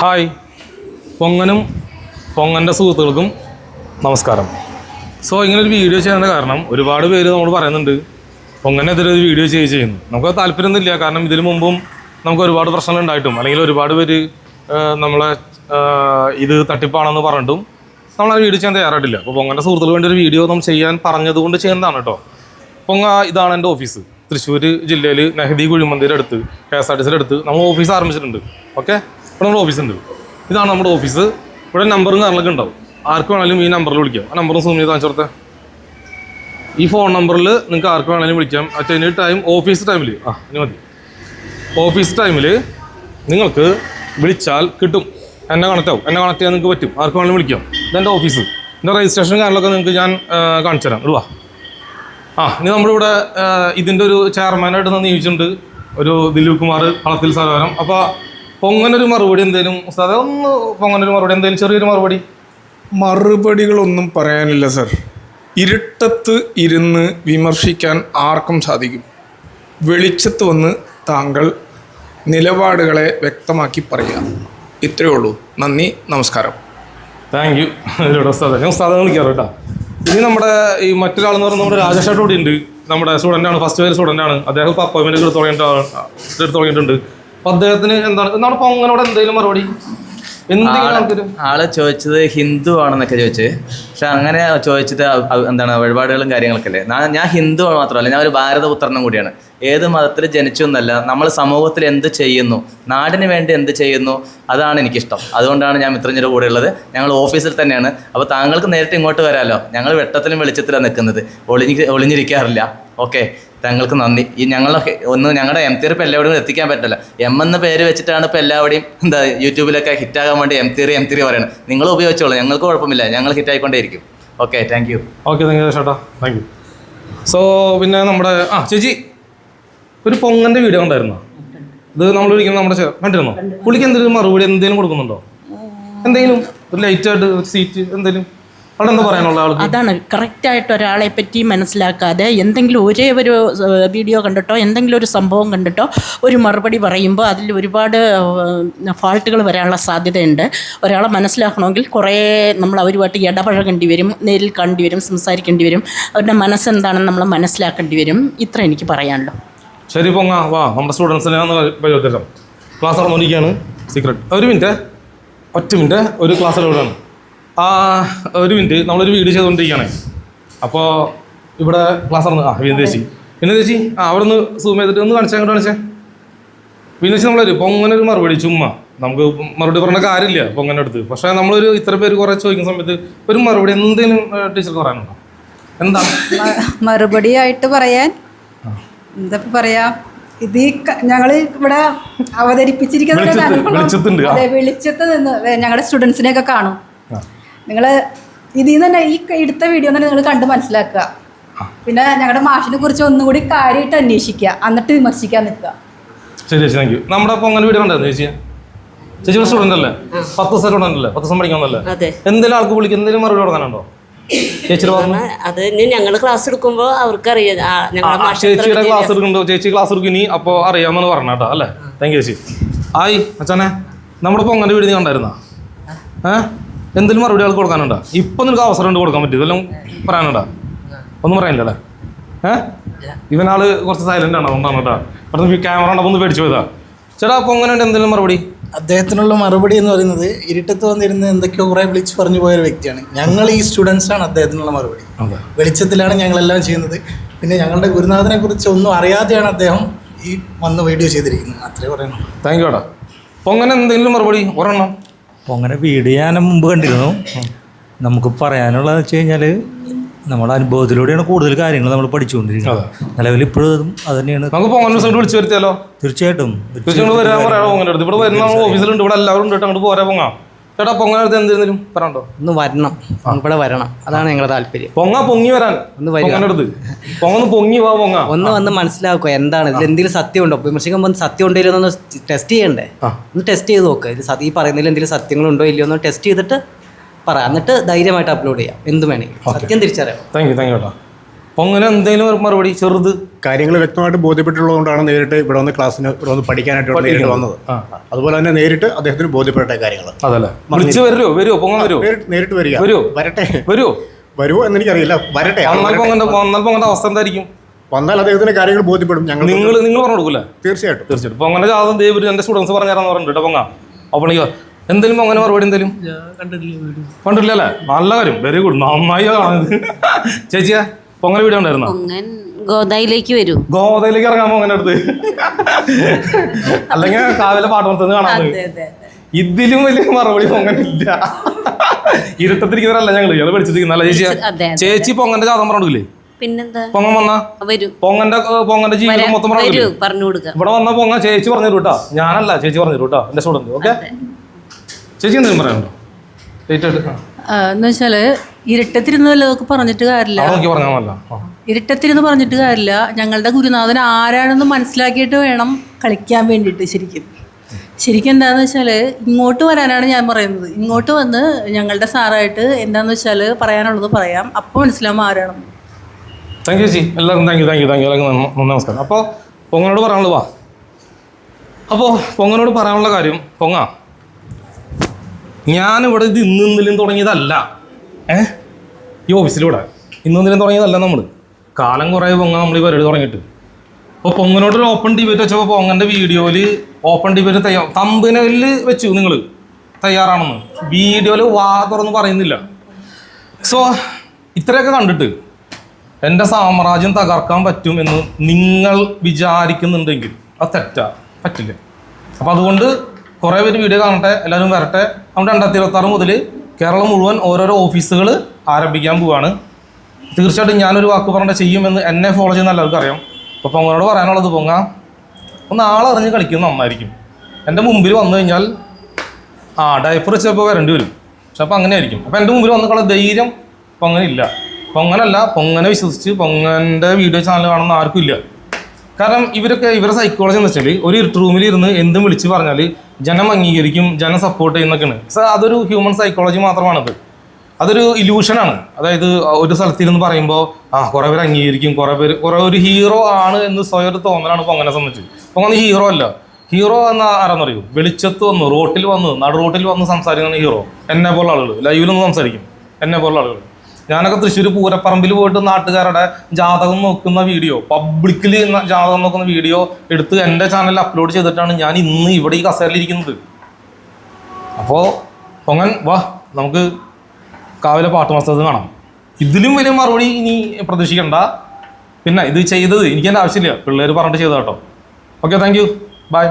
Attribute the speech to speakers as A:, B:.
A: Hi. പൊങ്ങനും പൊങ്ങന്റെ സുഹൃത്തുക്കൾക്കും നമസ്കാരം. So ഇങ്ങനെ ഒരു വീഡിയോ ചെയ്യാനുള്ള കാരണം ഒരുപാട് പേര് നമ്മൾ പറയുന്നുണ്ട്. പൊങ്ങനെതിരെ ഒരു വീഡിയോ ചെയ്യുക ചെയ്യുന്നു. നമുക്ക് താല്പര്യമൊന്നുമില്ല. കാരണം ഇതിനു മുമ്പും നമുക്ക് ഒരുപാട് പ്രശ്നങ്ങൾ ഉണ്ടായിട്ടും അല്ലെങ്കിൽ ഒരുപാട് പേര് നമ്മളെ ഇത് തട്ടിപ്പാണെന്ന് പറഞ്ഞിട്ടും നമ്മൾ ആ വീഡിയോ ചെയ്യാൻ തയ്യാറായിട്ടില്ല. അപ്പോൾ പൊങ്ങന്റെ സുഹൃത്തുക്കൾ വേണ്ടി ഒരു വീഡിയോ നമ്മൾ ചെയ്യാൻ പറഞ്ഞതുകൊണ്ട് ചെയ്യുന്നതാണ് കേട്ടോ. പൊങ്ങ ഇതാണ് എന്റെ ഓഫീസ്. തൃശ്ശൂർ ജില്ലയിൽ നെഹദി കുഴിമന്തിയുടെ കെ എസ് ആർ ടി സിയുടെ അടുത്ത് നമ്മൾ ഓഫീസ് ആരംഭിച്ചിട്ടുണ്ട്. ഓക്കെ? ഇവിടെ നമ്മുടെ ഓഫീസ് ഉണ്ട്. ഇതാണ് നമ്മുടെ ഓഫീസ് ഇവിടെ നമ്പറും കാര്യങ്ങളൊക്കെ ഉണ്ടാവും. ആർക്ക് വേണമെങ്കിലും ഈ നമ്പറിൽ വിളിക്കാം. ആ നമ്പറും സൂം ചെയ്ത് കാണിച്ചോടത്തെ ഈ ഫോൺ നമ്പറിൽ നിങ്ങൾക്ക് ആർക്ക് വേണമെങ്കിലും വിളിക്കാം. അറ്റ് എനി ടൈം ഓഫീസ് ടൈമിൽ ആ ഇനി മതി. ഓഫീസ് ടൈമിൽ നിങ്ങൾക്ക് വിളിച്ചാൽ കിട്ടും. എന്നെ കണക്റ്റ് ആവും. എന്നെ കണക്ട് ചെയ്യാൻ നിങ്ങൾക്ക് പറ്റും. ആർക്ക് വേണമെങ്കിലും വിളിക്കാം. ഇതെന്റെ ഓഫീസ് എന്റെ രജിസ്ട്രേഷൻ കാര്യങ്ങളൊക്കെ നിങ്ങൾക്ക് ഞാൻ കാണിച്ചു തരാം. ഇടുവാ ആ ഇനി നമ്മളിവിടെ ഇതിന്റെ ഒരു ചെയർമാനായിട്ട് നിന്ന് നിയമിച്ചിട്ടുണ്ട് ഒരു ദിലീപ് കുമാർ കളത്തിൽ സരോവരം അപ്പോൾ പൊങ്ങനൊരു മറുപടി എന്തേലും? ഉസ്താദെ ഒന്ന് പൊങ്ങനൊരു മറുപടി എന്തേലും? ചെറിയൊരു മറുപടി.
B: മറുപടികളൊന്നും പറയാനില്ല സർ. ഇരുട്ടത്ത് ഇരുന്ന് വിമർശിക്കാൻ ആർക്കും സാധിക്കും. വെളിച്ചത്ത് വന്ന് താങ്കൾ നിലപാടുകളെ വ്യക്തമാക്കി പറയുക. ഇത്രയേ ഉള്ളൂ. നന്ദി നമസ്കാരം.
A: Thank you. സാധനം ഉസ്താദെ ഞാൻ ഉസ്താദെ വിളിക്കാറ് കേട്ടോ. ഇനി നമ്മുടെ ഈ മറ്റൊരാളെന്ന് പറയുന്നത് നമ്മുടെ രാജേഷ് കൂടി ഉണ്ട് നമ്മുടെ സ്റ്റുഡന്റ് ആണ് ഫസ്റ്റ് ഇയർ സ്റ്റുഡന്റ് ആണ്. അദ്ദേഹം ഇപ്പോൾ അപ്പോയിൻമെന്റ് എടുത്ത് തുടങ്ങിയിട്ട് എടുത്ത് തുടങ്ങിയിട്ടുണ്ട്. അപ്പോൾ അദ്ദേഹത്തിന് എന്താണ് എന്താണ് പൊങ്ങനോട് എന്തെങ്കിലും മറുപടി?
C: ആൾ ചോദിച്ചത് ഹിന്ദു ആണെന്നൊക്കെ ചോദിച്ച്. പക്ഷെ അങ്ങനെ ചോദിച്ചത് എന്താണ് വഴിപാടുകളും കാര്യങ്ങളൊക്കെ അല്ലേ? ഞാൻ- ഞാൻ ഹിന്ദു മാത്രമല്ല ഞാൻ ഒരു ഭാരതപുത്രനും കൂടിയാണ്. ഏത് മതത്തിൽ ജനിച്ചു എന്നല്ല നമ്മൾ സമൂഹത്തിൽ എന്ത് ചെയ്യുന്നു നാടിന് വേണ്ടി എന്ത് ചെയ്യുന്നു അതാണ് എനിക്കിഷ്ടം. അതുകൊണ്ടാണ് ഞാൻ മിത്രഞ്ഞിന്റെ കൂടെ ഉള്ളത്. ഞങ്ങൾ ഓഫീസിൽ തന്നെയാണ്. അപ്പോൾ താങ്കൾക്ക് നേരിട്ട് ഇങ്ങോട്ട് വരാമല്ലോ ഞങ്ങൾ വെട്ടത്തിലും വെളിച്ചത്തിലാണ് നിൽക്കുന്നത്. ഒളിഞ്ഞ് ഒളിഞ്ഞിരിക്കാറില്ല. ഓക്കെ. താങ്കൾക്ക് നന്ദി. ഈ ഞങ്ങളൊക്കെ ഒന്ന് ഞങ്ങളുടെ എം തിയറി ഇപ്പോൾ എല്ലാവരും എത്തിക്കാൻ പറ്റില്ല എം എന്ന പേര് വെച്ചിട്ടാണ് ഇപ്പോൾ എല്ലാവരുടെയും എന്താ യൂട്യൂബിലൊക്കെ ഹിറ്റാകാൻ വേണ്ടി എം തിയറി എം തിയറി പറയണം നിങ്ങൾ ഉപയോഗിച്ചോളൂ. ഞങ്ങൾക്ക് കുഴപ്പമില്ല. ഞങ്ങൾ ഹിറ്റായിക്കൊണ്ടേയിരിക്കും okay thank you
A: okay thank you ചേട്ടാ താങ്ക് യു സോ പിന്നെ നമ്മുടെ ആ ചേച്ചി ഒരു പൊങ്ങന്റെ വീഡിയോ ഉണ്ടായിരുന്നോ ഇത് നമ്മൾ വിളിക്കുന്ന നമ്മുടെ കണ്ടിരുന്നോ? പുള്ളിക്ക് എന്തെങ്കിലും മറുപടി എന്തെങ്കിലും കൊടുക്കുന്നുണ്ടോ? എന്തെങ്കിലും? ഒരു ലൈറ്റായിട്ട് സീറ്റ് എന്തെങ്കിലും?
D: അതാണ്. കറക്റ്റായിട്ട് ഒരാളെ പറ്റി മനസ്സിലാക്കാതെ എന്തെങ്കിലും ഒരേ ഒരു വീഡിയോ കണ്ടിട്ടോ എന്തെങ്കിലും ഒരു സംഭവം കണ്ടിട്ടോ ഒരു മറുപടി പറയുമ്പോൾ അതിൽ ഒരുപാട് ഫാൾട്ടുകൾ വരാനുള്ള സാധ്യതയുണ്ട്. ഒരാളെ മനസ്സിലാക്കണമെങ്കിൽ കുറേ നമ്മൾ അവരുമായിട്ട് ഇടപഴകേണ്ടി വരും നേരിൽ കണ്ടി വരും സംസാരിക്കേണ്ടി വരും. അവരുടെ മനസ്സെന്താണെന്ന് നമ്മൾ മനസ്സിലാക്കേണ്ടി വരും. ഇത്ര എനിക്ക് പറയാനുള്ളൂ.
A: ശരി പൊങ്ങ വാ നമ്മുടെ സ്റ്റുഡൻസിനെ ക്ലാസ് നടന്നുകൊണ്ടിരിക്കുകയാണ് സീക്രട്ട് ഒരു മിനിറ്റ് ഒറ്റ മിനിറ്റ് ഒരു ക്ലാസ്സിലൂടെയാണ് ആ ഒരു മിനിറ്റ്. നമ്മളൊരു വീഡിയോ ചെയ്തുകൊണ്ടിരിക്കുകയാണ്. അപ്പോൾ ഇവിടെ ക്ലാസ് നടന്നു. ആ വിനദേശി ചേച്ചി. ആ അവിടെ നിന്ന് സൂം ചെയ്തിട്ട് ഒന്ന് കാണിച്ചാൽ അങ്ങോട്ട് കാണിച്ചേ. ചേച്ചി നമ്മളൊരു പൊങ്ങനൊരു മറുപടി ചുമ്മാ. നമുക്ക് മറുപടി പറഞ്ഞ കാര്യമില്ല പൊങ്ങനെ അടുത്ത് പക്ഷേ നമ്മളൊരു ഇത്ര പേര് കുറേ ചോദിക്കുന്ന സമയത്ത് ഒരു മറുപടി എന്തെങ്കിലും ടീച്ചർക്ക് പറയാനുണ്ടോ? എന്താ?
E: മറുപടി ആയിട്ട് പറയാൻ എന്താ പറയാ? ഇത് ഞങ്ങൾ ഇവിടെ അവതരിപ്പിച്ചിരിക്കുന്ന ഒരു
A: വെളിച്ചത്ത്,
E: നിന്ന് ഞങ്ങളുടെ സ്റ്റുഡൻസിനെയൊക്കെ കാണും. നിങ്ങൾ ഇതിൽ നിന്ന് തന്നെ ഈ എടുത്ത വീഡിയോ തന്നെ നിങ്ങൾ കണ്ട് മനസ്സിലാക്കുക. പിന്നെ ഞങ്ങളുടെ മാഷിനെ കുറിച്ച് ഒന്നുകൂടി കാര്യമായിട്ട് അന്വേഷിക്കുക. എന്നിട്ട് വിമർശിക്കാൻ നിൽക്കുക.
A: ശരി ചേച്ചി താങ്ക് യു നമ്മുടെ പൊങ്ങൽ വീട് കണ്ടായിരുന്നു ചേച്ചി? ചേച്ചി ഒരു സ്റ്റുഡന്റ് അല്ലേ? പത്ത് ദിവസം സ്റ്റുഡന്റ് അല്ലേ? പത്ത് ദിവസം പഠിക്കുന്നല്ലേ
F: അതെ.
A: എന്തെങ്കിലും ആൾക്ക് വിളിക്കും എന്തെങ്കിലും മറുപടി കൊടുക്കാനുണ്ടോ?
F: അത് ഞങ്ങൾ ക്ലാസ് എടുക്കുമ്പോൾ മാഷ്
A: ചേച്ചിയുടെ ക്ലാസ് എടുക്കുന്നുണ്ടോ ചേച്ചി ക്ലാസ് എടുക്കും ഇനി അപ്പോൾ അറിയാമെന്ന് പറഞ്ഞ കേട്ടോ അല്ലേ? താങ്ക് യു ചേച്ചി. ആയി അച്ഛനെ നമ്മുടെ പൊങ്ങന്റെ വീട് നീ കണ്ടായിരുന്നാ? ഏ? എന്തെങ്കിലും മറുപടി ആൾക്ക് കൊടുക്കാനുണ്ടോ? ഇപ്പം നിനക്ക് അവസരം ഉണ്ട് കൊടുക്കാൻ പറ്റും ഇതെല്ലാം പറയാനുണ്ടോ? ഒന്നും പറയാനില്ല ഏഹ് ഇവനാൾ കുറച്ച് സൈലന്റ് ആണ് അതുകൊണ്ടാണ് കേട്ടോ. പെട്ടെന്ന് ക്യാമറ ഉണ്ടോ ഒന്ന് പേടിച്ചു പോയതാ. ചേട്ടാ പൊങ്ങനുണ്ട് എന്തെങ്കിലും മറുപടി?
G: അദ്ദേഹത്തിനുള്ള മറുപടി എന്ന് പറയുന്നത് ഇരുട്ടത്ത് വന്നിരുന്ന് എന്തൊക്കെയോ കുറേ വിളിച്ച് പറഞ്ഞു പോയൊരു വ്യക്തിയാണ്. ഞങ്ങൾ ഈ സ്റ്റുഡൻസ് ആണ് അദ്ദേഹത്തിനുള്ള മറുപടി. വെളിച്ചത്തിലാണ് ഞങ്ങളെല്ലാം ചെയ്യുന്നത്. പിന്നെ ഞങ്ങളുടെ ഗുരുനാഥനെ കുറിച്ച് ഒന്നും അറിയാതെയാണ് അദ്ദേഹം ഈ വന്ന് വീഡിയോ ചെയ്തിരിക്കുന്നത്. അത്രേ പറയണം
A: താങ്ക് യു ഏട്ടാ പൊങ്ങൻ എന്തെങ്കിലും മറുപടി? ഒരെണ്ണം.
H: അപ്പോൾ അങ്ങനെ വീഡിയോ ഞാൻ മുമ്പ് കണ്ടിരുന്നു. നമുക്ക് പറയാനുള്ളത് വെച്ച് കഴിഞ്ഞാൽ നമ്മുടെ അനുഭവത്തിലൂടെയാണ് കൂടുതൽ കാര്യങ്ങൾ നമ്മൾ പഠിച്ചുകൊണ്ടിരിക്കുന്നത്. നിലവിൽ ഇപ്പോഴും അത് തന്നെയാണ്
A: നമുക്ക് പൊങ്ങൻ ദിവസം വിളിച്ചു വരുത്തിയാലോ?
H: തീർച്ചയായിട്ടും.
A: ഇവിടെ വരുന്ന ഓഫീസിലുണ്ട് ഇവിടെ എല്ലാവരും ഉണ്ട് അങ്ങോട്ട് പോരാ പൊങ്ങാം. ചേട്ടാ പൊങ്ങനടുത്ത് എന്തെങ്കിലും പറയണ്ടോ
I: ഒന്ന് വരണം. ഇവിടെ വരണം. അതാണ് ഞങ്ങളുടെ താല്പര്യം.
A: പൊങ്ങ പൊങ്ങി വരാൻ.
I: ഒന്ന്
A: അടുത്ത്. പൊങ്ങ ഒന്ന് പൊങ്ങി വാ പൊങ്ങ.
I: ഒന്ന് വന്ന് മനസ്സിലാക്കുക എന്താണ്. ഇതിൽ എന്തെങ്കിലും സത്യം ഉണ്ടോ വിമർശിക്കുമ്പോൾ സത്യം ഉണ്ടോ ഇല്ലയോ എന്നൊന്ന് ടെസ്റ്റ് ചെയ്യണ്ടേ? ഒന്ന് ടെസ്റ്റ് ചെയ്ത് നോക്കുക ഇത് സത്യം- ഈ പറയുന്നതിൽ എന്തെങ്കിലും സത്യങ്ങളുണ്ടോ ഇല്ലയോ എന്ന് ടെസ്റ്റ് ചെയ്തിട്ട് പറ. എന്നിട്ട് ധൈര്യമായിട്ട് അപ്ലോഡ് ചെയ്യാം. എന്ത് വേണമെങ്കിലും സത്യം തിരിച്ചറിയാം.
A: താങ്ക് യു താങ്ക് യു പൊങ്ങനെ എന്തെങ്കിലും ഒരു മറുപടി ചെറുത്?
J: കാര്യങ്ങൾ വ്യക്തമായിട്ട് ബോധ്യപ്പെട്ടുള്ളതുകൊണ്ടാണ് നേരിട്ട് ഇവിടെ വന്ന് ക്ലാസ്സിന് ഇവിടെ വന്ന് പഠിക്കാനായിട്ട് നേരിട്ട് വന്നത്. അതുപോലെ തന്നെ നേരിട്ട് അദ്ദേഹത്തിന് ബോധ്യപ്പെട്ട കാര്യങ്ങൾ.
A: അതല്ലേ. വിളിച്ചു വരുമോ വരുമോ പൊങ്ങൻ വരുമോ
J: നേരിട്ട് വരിക.
A: വരുമോ?
J: വരട്ടെ.
A: വരുമോ
J: വരുമോ എന്ന് എനിക്കറിയില്ല വരട്ടെ.
A: വന്നാൽ. പൊങ്ങന്റെ അവസ്ഥ എന്തായിരിക്കും?
J: വന്നാൽ അദ്ദേഹത്തിന്റെ കാര്യങ്ങൾ ബോധ്യപ്പെടും. ഞങ്ങൾ
A: നിങ്ങൾ നിങ്ങൾ പറഞ്ഞു കൊടുക്കില്ല
J: തീർച്ചയായിട്ടും.
A: തീർച്ചയായിട്ടും. പൊങ്ങനെ ജാതം ദേവ് എന്റെ സ്റ്റുഡൻസ് പറഞ്ഞു തരാന്ന് പറഞ്ഞിട്ട് പൊങ്ങ. അപ്പോൾ എന്തെങ്കിലും അങ്ങനെ മറുപടി എന്തെങ്കിലും? കണ്ടിട്ടില്ല അല്ലേ? നല്ല കാര്യം. വെരി ഗുഡ് നന്നായി ചേച്ചിയാ? പൊങ്ങന വീട് ഉണ്ടായിരുന്നോ
F: പൊങ്ങൻ ഗോദായിലേക്ക് വരൂ.
A: ഗോതയിലേക്ക് ഇറങ്ങാൻ പൊങ്ങനെ അടുത്ത്. അല്ലെങ്കിൽ കാവിലെ പാട്ട് പുറത്തുനിന്ന് കാണാൻ ഇതിലും വലിയ മറുപടി പൊങ്ങനില്ല ഇരുട്ടത്തിരിക്കുന്നവരല്ല ഞങ്ങൾ. ഞങ്ങൾ പഠിച്ചിരിക്കുന്നല്ല ചേച്ചി?
F: അതെ, അതെ.
A: ചേച്ചി പൊങ്ങന്റെ ജാതം പറഞ്ഞില്ലേ
F: പിന്നെന്താ?
A: പൊങ്ങൻ വന്ന?
F: വരൂ.
A: പൊങ്ങന്റെ പൊങ്ങന്റെ ജീവിതം മൊത്തം
F: വരൂ
A: പറഞ്ഞില്ലേ
F: പറഞ്ഞു കൊടുക്കാം.
A: ഇവിടെ വന്ന പൊങ്ങ ചേച്ചി പറഞ്ഞു തരൂ കേട്ടോ ഞാനല്ല ചേച്ചി പറഞ്ഞു തരൂ കേട്ടോ എന്റെ സ്റ്റുഡന്റ്. ഓക്കെ? ചേച്ചി എന്തെങ്കിലും പറയാനുണ്ടോ? ലേറ്റ് ആയിട്ട് ആ.
K: എന്ന് വെച്ചാൽ ഇരുട്ടത്തിരുന്ന് വല്ലതൊക്കെ പറഞ്ഞിട്ട് കാര്യമില്ല.
A: അവിടെ നോക്കി പറഞ്ഞാൽ മല്ല
K: ഇരുട്ടത്തിരുന്ന് പറഞ്ഞിട്ട് കാര്യമില്ല. ഞങ്ങളുടെ ഗുരുനാഥൻ ആരാണെന്ന് മനസ്സിലാക്കിയിട്ട് വേണം കളിക്കാൻ വേണ്ടിയിട്ട് ശരിക്കും. ശരിക്കും എന്താണെന്ന് വെച്ചാൽ ഇങ്ങോട്ട് വരാനാണ് ഞാൻ പറയുന്നത്. ഇങ്ങോട്ട് വന്ന് ഞങ്ങളുടെ സാറായിട്ട് എന്താണെന്ന് വെച്ചാൽ പറയാനുള്ളത് പറയാം. അപ്പോൾ മനസ്സിലാവും ആരാണെന്ന്.
A: താങ്ക് യു ചേച്ചി. എല്ലാവർക്കും thank you thank you thank you എല്ലാവർക്കും നമസ്കാരം. അപ്പോൾ പൊങ്ങനോട് പറയാനുള്ളത് വാ. അപ്പോൾ പൊങ്ങനോട് പറയാനുള്ള കാര്യം പൊങ്ങ. ഞാനിവിടെ ഇത് ഇന്ന് ഇന്നലും തുടങ്ങിയതല്ല. ഏ? ഈ ഓഫീസിലൂടെ. ഇന്ന് ഇന്നലും തുടങ്ങിയതല്ല നമ്മൾ കാലം കുറേ പൊങ്ങാൻ നമ്മൾ ഈ പരിപാടി തുടങ്ങിയിട്ട്. അപ്പോൾ പൊങ്ങനോട് ഒരു ഓപ്പൺ ഡിബേറ്റ് വെച്ചപ്പോൾ പൊങ്ങന്റെ വീഡിയോയിൽ ഓപ്പൺ ഡിബേറ്റ് തയ്യാ തമ്പനയിൽ വെച്ചു നിങ്ങൾ തയ്യാറാണെന്ന്. വീഡിയോയിൽ വാ തുറന്ന് പറയുന്നില്ല. സോ ഇത്രയൊക്കെ കണ്ടിട്ട് എന്റെ സാമ്രാജ്യം തകർക്കാൻ പറ്റും എന്ന് നിങ്ങൾ വിചാരിക്കുന്നുണ്ടെങ്കിൽ അത് തെറ്റാ. പറ്റില്ല. അപ്പോൾ അതുകൊണ്ട് കുറേ പേര് വീഡിയോ കാണട്ടെ എല്ലാവരും വരട്ടെ. നമ്മൾ രണ്ടായിരത്തി ഇരുപത്തി ആറ് മുതൽ കേരളം മുഴുവൻ ഓരോരോ ഓഫീസുകൾ ആരംഭിക്കാൻ പോവുകയാണ് തീർച്ചയായിട്ടും ഞാനൊരു വാക്ക് പറഞ്ഞ ചെയ്യുമെന്ന് എന്നെ ഫോളോ ചെയ്യുന്ന എല്ലാവർക്കും അറിയാം. അപ്പോൾ പൊങ്ങനോട് പറയാനുള്ളത് പൊങ്ങ. ഒന്ന് ആളറിഞ്ഞ് കളിക്കുന്നത് നന്നായിരിക്കും. എന്റെ മുമ്പിൽ വന്നു കഴിഞ്ഞാൽ ആ ഡയപ്പർ വെച്ചപ്പോൾ വരേണ്ടി വരും. പക്ഷെ അപ്പോൾ അങ്ങനെ ആയിരിക്കും അപ്പോൾ എന്റെ മുമ്പിൽ വന്നിട്ടുള്ള ധൈര്യം പൊങ്ങനില്ല. പൊങ്ങനല്ല പൊങ്ങനെ വിശ്വസിച്ച് പൊങ്ങന്റെ വീഡിയോ ചാനൽ കാണുന്ന ആർക്കും ഇല്ല. കാരണം ഇവരൊക്കെ ഇവരുടെ സൈക്കോളജി എന്ന് വെച്ചാൽ ഒരു റൂമിൽ ഇരുന്ന് എന്തും വിളിച്ച് പറഞ്ഞാൽ ജനം അംഗീകരിക്കും ജനം സപ്പോർട്ട് ചെയ്യുന്നൊക്കെയാണ് സാർ അതൊരു ഹ്യൂമൻ സൈക്കോളജി മാത്രമാണത്. അതൊരു ഇല്യൂഷനാണ് അതായത് ഒരു സ്ഥലത്തിരുന്ന് പറയുമ്പോൾ ആ കുറേ പേര് അംഗീകരിക്കും കുറേ പേര് കുറേ ഒരു ഹീറോ ആണ് എന്ന് സ്വയം ഒരു തോന്നലാണ് പൊങ്ങനെ സംബന്ധിച്ച്. പൊങ്ങനെ ഹീറോ അല്ല. ഹീറോ എന്ന പറയും വെളിച്ചത്ത് വന്ന് റോട്ടിൽ വന്നു നടു റോട്ടിൽ വന്ന് സംസാരിക്കുന്ന ഹീറോ എന്നെ പോലുള്ള ആളുകൾ ലൈവിലൊന്ന് സംസാരിക്കും. എന്നെ പോലുള്ള ആളുകൾ ഞാനൊക്കെ തൃശ്ശൂർ പൂരപ്പറമ്പിൽ പോയിട്ട് നാട്ടുകാരുടെ ജാതകം നോക്കുന്ന വീഡിയോ പബ്ലിക്കിൽ ജാതകം നോക്കുന്ന വീഡിയോ എടുത്ത് എന്റെ ചാനലിൽ അപ്ലോഡ് ചെയ്തിട്ടാണ് ഞാൻ ഇന്ന് ഇവിടെ ഈ കസേരയിലിരിക്കുന്നത് അപ്പോൾ പൊങ്ങൻ വാ നമുക്ക് കാവിലെ പാട്ട് മസ്തകത്ത് കാണാം. ഇതിലും വലിയ മറുപടി ഇനി പ്രതീക്ഷിക്കണ്ട. പിന്നെ ഇത് ചെയ്തത് എനിക്ക് എന്റെ ആവശ്യമില്ല. പിള്ളേർ പറഞ്ഞിട്ട് ചെയ്തതാട്ടോ. Okay thank you bye